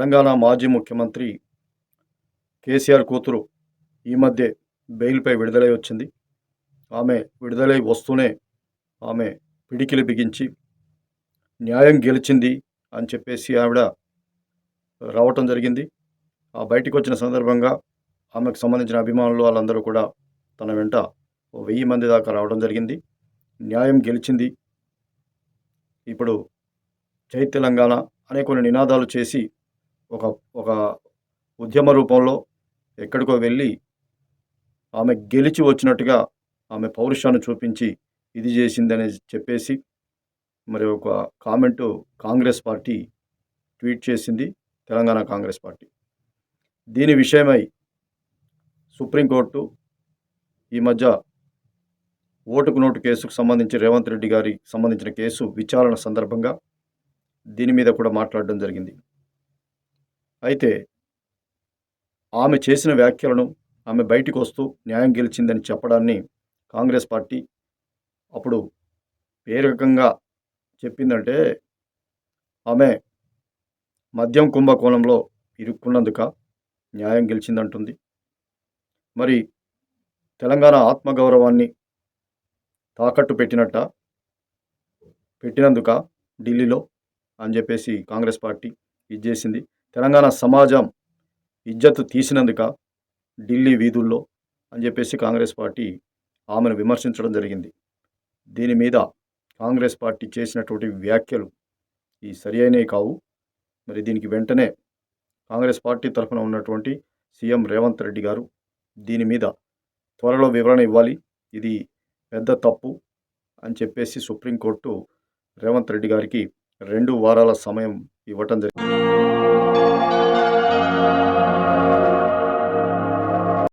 తెలంగాణ మాజీ ముఖ్యమంత్రి కేసీఆర్ కూతురు ఈ మధ్య బెయిల్పై విడుదలై వచ్చింది. ఆమె విడుదలై వస్తూనే ఆమె పిడికిలి బిగించి న్యాయం గెలిచింది అని చెప్పేసి ఆవిడ రావటం జరిగింది. ఆ బయటికి వచ్చిన సందర్భంగా ఆమెకు సంబంధించిన అభిమానులు వాళ్ళందరూ కూడా తన వెంట ఓ వెయ్యి మంది దాకా రావడం జరిగింది. న్యాయం గెలిచింది. ఇప్పుడు జై తెలంగాణ అనే కొన్ని నినాదాలు చేసి ఒక ఒక ఉద్యమ రూపంలో ఎక్కడికో వెళ్ళి ఆమె గెలిచి వచ్చినట్టుగా ఆమె పౌరుషాన్ని చూపించి ఇది చేసిందని చెప్పేసి మరి ఒక కామెంటు కాంగ్రెస్ పార్టీ ట్వీట్ చేసింది తెలంగాణ కాంగ్రెస్ పార్టీ. దీని విషయమై సుప్రీంకోర్టు ఈ మధ్య ఓటుకు నోటు కేసుకు సంబంధించి రేవంత్ రెడ్డి గారికి సంబంధించిన కేసు విచారణ సందర్భంగా దీని మీద కూడా మాట్లాడడం జరిగింది. అయితే ఆమె చేసిన వ్యాఖ్యలను ఆమె బయటికి వస్తూ న్యాయం గెలిచిందని చెప్పడాన్ని కాంగ్రెస్ పార్టీ అప్పుడు పేరకంగా చెప్పిందంటే ఆమె మద్యం కుంభకోణంలో ఇరుక్కున్నందుక న్యాయం గెలిచిందంటుంది. మరి తెలంగాణ ఆత్మగౌరవాన్ని తాకట్టు పెట్టినట్ట పెట్టినందుక ఢిల్లీలో అని చెప్పేసి కాంగ్రెస్ పార్టీ ఇది చేసింది. తెలంగాణ సమాజం ఇజ్జత్ తీసినందుక ఢిల్లీ వీధుల్లో అని చెప్పేసి కాంగ్రెస్ పార్టీ ఆమెను విమర్శించడం జరిగింది. దీని మీద కాంగ్రెస్ పార్టీ చేసినటువంటి వ్యాఖ్యలు ఈ సరి అయినవి కావు. మరి దీనికి వెంటనే కాంగ్రెస్ పార్టీ తరఫున ఉన్నటువంటి సీఎం రేవంత్ రెడ్డి గారు దీని మీద త్వరలో వివరణ ఇవ్వాలి. ఇది పెద్ద తప్పు అని చెప్పేసి సుప్రీంకోర్టు రేవంత్ రెడ్డి గారికి రెండు వారాల సమయం ఇవ్వటం జరిగింది.